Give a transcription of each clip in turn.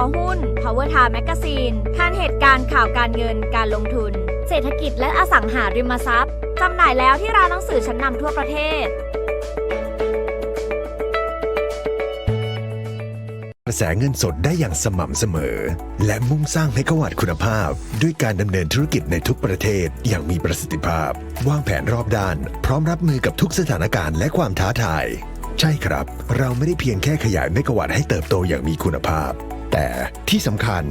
อหุ้น Power Time Magazine ทานเหตุการณ์ข่าวการเงินการลงทุน เศรษฐกิจและอสังหาริมทรัพย์จำหน่ายแล้วที่ร้านหนังสือชั้นนำทั่วประเทศ กระแสเงินสดได้อย่างสม่ำเสมอ และมุ่งสร้างเมกวัตต์คุณภาพ ด้วยการดำเนินธุรกิจในทุกประเทศอย่างมีประสิทธิภาพ วางแผนรอบด้าน พร้อมรับมือกับทุกสถานการณ์และความท้าทาย ใช่ครับ เราไม่ได้เพียงแค่ขยายเมกะวัตต์ให้เติบโตอย่างมีคุณภาพ แต่ที่สำคัญ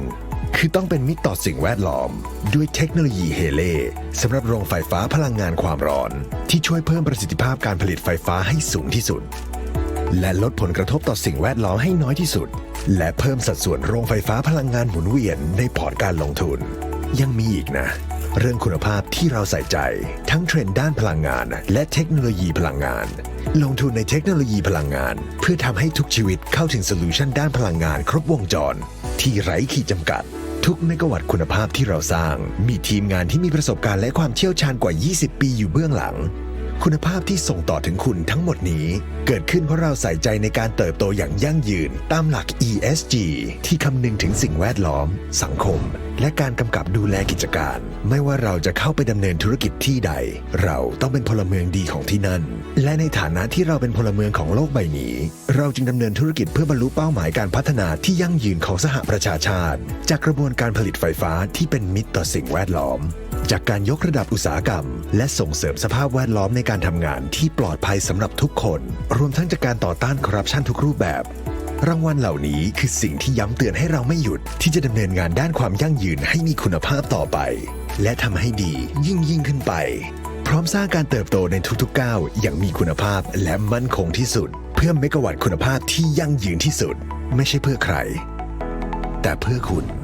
คือต้องเป็นมิตรต่อสิ่งแวดล้อม ด้วยเทคโนโลยีเฮเล่สำหรับโรงไฟฟ้าพลังงานความร้อน ที่ช่วยเพิ่มประสิทธิภาพการผลิตไฟฟ้าให้สูงที่สุด และลดผลกระทบต่อสิ่งแวดล้อมให้น้อยที่สุด และเพิ่มสัดส่วนโรงไฟฟ้าพลังงานหมุนเวียนในพอร์ตการลงทุน ยังมีอีกนะ เรื่องคุณภาพที่เราใส่ใจ ทั้งเทรนด์ด้านพลังงาน และเทคโนโลยีพลังงาน ลงทุนในเทคโนโลยีพลังงาน เพื่อทำให้ทุกชีวิตเข้าถึงโซลูชันด้านพลังงานครบวงจร ที่ไร้ขีดจำกัด ทุกเมกะวัตต์คุณภาพที่เราสร้าง มีทีมงานที่มีประสบการณ์และความเชี่ยวชาญกว่า 20 ปีอยู่เบื้องหลัง คุณภาพที่ส่งต่อถึงคุณทั้งหมดนี้ เกิดขึ้นเพราะเราใส่ใจในการเติบโตอย่างยั่งยืน ตามหลัก ESG ที่คำนึงถึงสิ่งแวดล้อม สังคม และการกำกับดูแลกิจการ ไม่ว่าเราจะเข้าไปดำเนินธุรกิจที่ใด เราต้องเป็นพลเมืองดีของที่นั่น และในฐานะที่เราเป็นพลเมืองของโลกใบนี้ เราจึงดำเนินธุรกิจเพื่อบรรลุเป้าหมายการพัฒนาที่ยั่งยืนของสหประชาชาติ จากกระบวนการผลิตไฟฟ้าที่เป็นมิตรต่อสิ่งแวดล้อม จากการยกระดับอุตสาหกรรม และส่งเสริมสภาพแวดล้อมในการทำงานที่ปลอดภัยสำหรับทุกคน รวมทั้งจากการต่อต้านคอร์รัปชันทุกรูปแบบ รางวัลเหล่านี้คือสิ่งที่ย้ำเตือนให้เราไม่หยุดที่จะดำเนินงานด้านความยั่งยืนให้มีคุณภาพต่อไป และทำให้ดียิ่งยิ่งขึ้นไป พร้อมสร้างการเติบโตในทุกๆก้าวอย่างมีคุณภาพและมั่นคงที่สุด เพื่อเมกะวัตต์คุณภาพที่ยั่งยืนที่สุด ไม่ใช่เพื่อใคร แต่เพื่อคุณ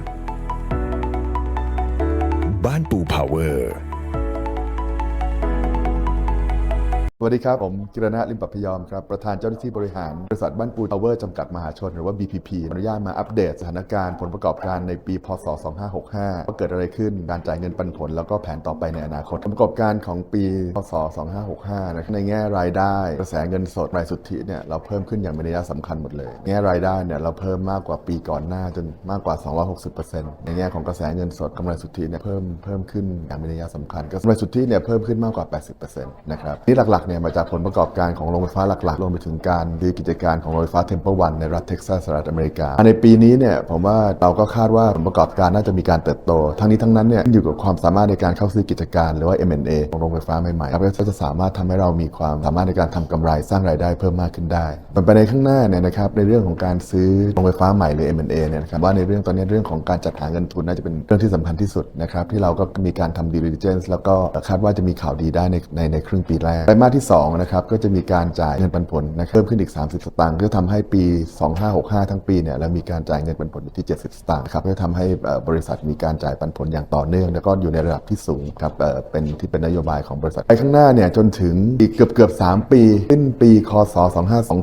บ้านปูพาวเวอร์ วัสดีครับ ผมกิรณะลิมปัพยอมครับ ประธานเจ้าหน้าที่บริหาร บริษัทบ้านปูทาวเวอร์จำกัดมหาชน หรือว่า BPP อนุญาตมาอัปเดตสถานการณ์ผลประกอบการในปี พศ 2565 ว่าเกิดอะไรขึ้นการจ่ายเงินปันผล แล้วก็แผนต่อไปในอนาคต ผลประกอบการของปี พศ 2565 นะในแง่รายได้กระแสเงินสดรายสุทธิเนี่ยเราเพิ่มขึ้นอย่างมีนัยสำคัญหมดเลยแง่รายได้เนี่ยเราเพิ่มมากกว่าปีก่อนหน้าจนมากกว่า 260%ในแง่ของกระแสเงินสดกำไรสุทธิเนี่ยเพิ่มเพิ่มขึ้นอย่างมีนัยสำคัญกำไรสุทธิเนี่ยเพิ่มขึ้นมากกว่า 80%นะครับนี่หลักๆเนี่ยมาจากผลประกอบการของโรงไฟฟ้าหลักๆ รวมไปถึงการดือกิจการของโรงไฟฟ้าเทมเพิลวันในรัฐเท็กซัสสหรัฐอเมริกา ในปีนี้เนี่ยผมว่าเราก็คาดว่าผลประกอบการน่าจะมีการเติบโต ทั้งนี้ทั้งนั้นเนี่ยอยู่กับความสามารถในการเข้าซื้อกิจการหรือว่า M&A ของโรงไฟฟ้าใหม่ๆครับก็จะสามารถทำให้เรามีความสามารถในการทำกำไรสร้างรายได้เพิ่มมากขึ้นได้ต่อไปในข้างหน้าเนี่ยนะครับในเรื่องของการซื้อโรงไฟฟ้าใหม่หรือ M&A เนี่ยนะครับว่าในเรื่องตอนนี้เรื่องของการจัดหาเงินทุนน่าจะเป็นเรื่องที่สำคัญที่สุดนะครับที่เราก็มีการทำ due diligence แล้วก็คาดว่าจะมีข่าวดีได้ในในในครึ่งปีแรกไตรมาสที่2นะครับก็จะมีการจ่ายเงินปันผลนะครับเพิ่มขึ้นอีก 30 สตางค์ก็ทำให้ปี 2565 ทั้งปีเนี่ยเรามีการจ่ายเงินปันผลอยู่ที่ 70 สตางค์ครับก็ทำให้บริษัทมีการจ่ายปันผลอย่างต่อเนื่อง แล้วก็อยู่ในระดับที่สูงครับเป็นที่เป็นนโยบายของบริษัทไปข้างหน้าเนี่ยจนถึงอีกเกือบเกือบ3 ปีสิ้นปีคศ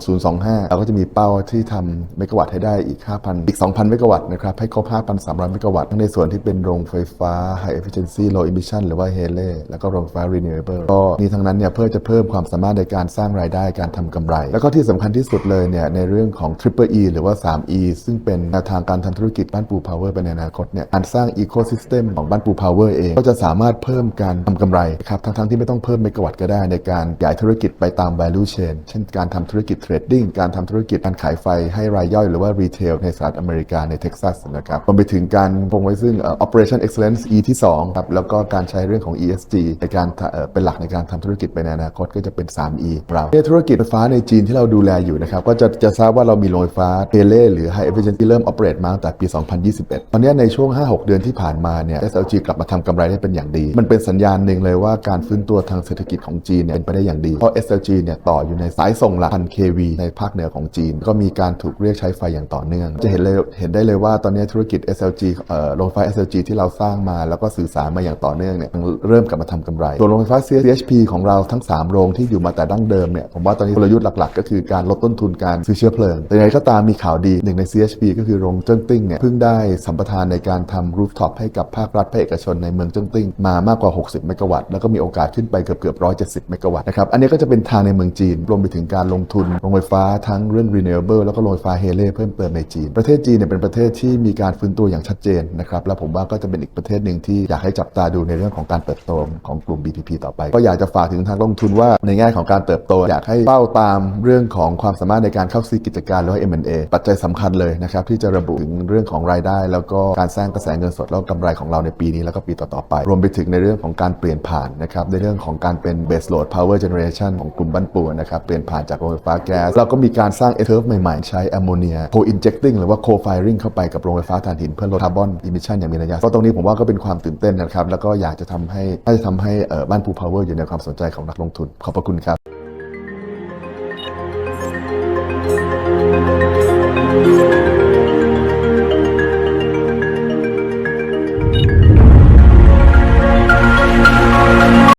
252025 เราก็จะมีเป้าที่ทำเมกะวัตต์ให้ได้อีก 5,000 อีก 2,000 เมกะวัตต์นะครับให้ครบ 5,300 เมกะวัตต์ทั้งในส่วนที่เป็นโรงไฟฟ้า High Efficiency Low Emission หรือว่า HELE แล้วก็โรงไฟฟ้า Renewable ก็นี่ทั้งนั้นเนี่ยเพื่อจะเพิ่มความสามารถในการสร้างรายได้การทำกำไร แล้วก็ที่สำคัญที่สุดเลยเนี่ยในเรื่องของ Triple E หรือว่า 3E ซึ่งเป็นแนวทางการทำธุรกิจบ้านปู Power เป็นในอนาคตเนี่ยการสร้าง Ecosystem ของบ้านปู Power เอง ก็จะสามารถเพิ่มการทำกำไรครับทั้งๆที่ไม่ต้องเพิ่มเมกะวัตต์ก็ได้ในการขยายธุรกิจไปตาม value chain เช่นการทำธุรกิจเทรดดิ้งการทำธุรกิจการขายไฟให้รายย่อยหรือว่ารีเทลในสหรัฐอเมริกาในเท็กซัสนะครับรวมไปถึงการคงไว้ซึ่งเอ่อ operation excellence E ที่2ครับแล้วก็การใช้เรื่องของ ESG ในการเอ่อเป็นหลักในการทำธุรกิจไปในอนาคตก็จะเป็น 3E เราในธุรกิจไฟฟ้าในจีนที่เราดูแลอยู่นะครับก็จะจะทราบว่าเรามีโรงไฟฟ้าเทเลหรือ High Efficiency เริ่ม operate มาตั้งแต่ปี 2021 ตอนนี้ในช่วง 5-6 เดือนที่ผ่านมาเนี่ย SLG กลับมาทำกำไรได้เป็นอย่างดี มันเป็นสัญญาณหนึ่งเลยว่าการฟื้นตัวทางเศรษฐกิจของจีนเนี่ยเป็นไปได้อย่างดี เพราะ SLG เนี่ยต่ออยู่ในสายส่งหลักพัน kV ในภาคเหนือของจีน ก็มีการถูกเรียกใช้ไฟอย่างต่อเนื่อง จะเห็นเลยเห็นได้เลยว่าตอนนี้ธุรกิจ SLG เอ่อโรงไฟฟ้า SLG ที่เราสร้างมาแล้วก็สื่อสารมาอย่างต่อเนื่องเนี่ยเริ่มกลับมาทำกำไรส่วโรงไฟฟ้า CHP ของเราทั้ง 3 โรงรงที่อยู่มาแต่ดั้งเดิมเนี่ยผมว่าตอนนี้กลยุทธ์หลักๆ ก็คือการลดต้นทุนการซื้อเชื้อเพลิง แต่ยังไงก็ตามมีข่าวดีหนึ่งใน CHP ก็คือโรงเจิ้งติ้งเนี่ยเพิ่งได้สัมปทานในการทำรูฟท็อปให้กับภาครัฐภาคเอกชนในเมืองเจิ้งติ้งมามากกว่า 60 เมกะวัตต์แล้วก็มีโอกาสขึ้นไปเกือบเกือบ170 เมกะวัตต์นะครับอันนี้ก็จะเป็นทางในเมืองจีนรวมไปถึงการลงทุนโรงไฟฟ้าทั้งเรื่อง renewable แล้วก็โรงไฟฟ้าเฮเล่เพิ่มเติมในจีน ประเทศจีนเนี่ยเป็นประเทศที่มีการฟื้นตัวอย่างชัดเจนนะครับและผมว่าก็จะเป็นอีกประเทศหนึ่งที่อยากให้จับตาดูในเรื่องของการเติบโตของกลุ่ม BPP ต่อไป ก็อยากจะฝากถึงทางลงทุนว่าในแง่ของการเติบโต อยากให้เป้าตามเรื่องของความสามารถในการเข้าซื้อกิจการหรือว่า M&A ปัจจัยสำคัญเลยนะครับที่จะระบุถึงเรื่องของรายได้ แล้วก็การสร้างกระแสเงินสดแล้วกำไรของเราในปีนี้แล้วก็ปีต่อๆไป รวมไปถึงในเรื่องของการเปลี่ยนผ่านนะครับในเรื่องของการเป็น base load power generation ของกลุ่มบ้านปูนะครับเปลี่ยนผ่านจากโรงไฟฟ้าแก๊สเราก็มีการสร้าง e t h e r v ใหม่ๆ ใช้แอมโมเนีย co-injecting หรือว่า co-firing เข้าไปกับโรงไฟฟ้าถ่านหินเพื่อลดคาร์บอนอิมิชันอย่างมีนัยยะก็ตรงนี้ผมว่าก็เป็นความตื่นเต้นนะครับแล้วก็อยากจะทำให้น่าจะทำให้บ้านปู power อยู่ในความสนใจของนักลงทุนขอบพระคุณครับ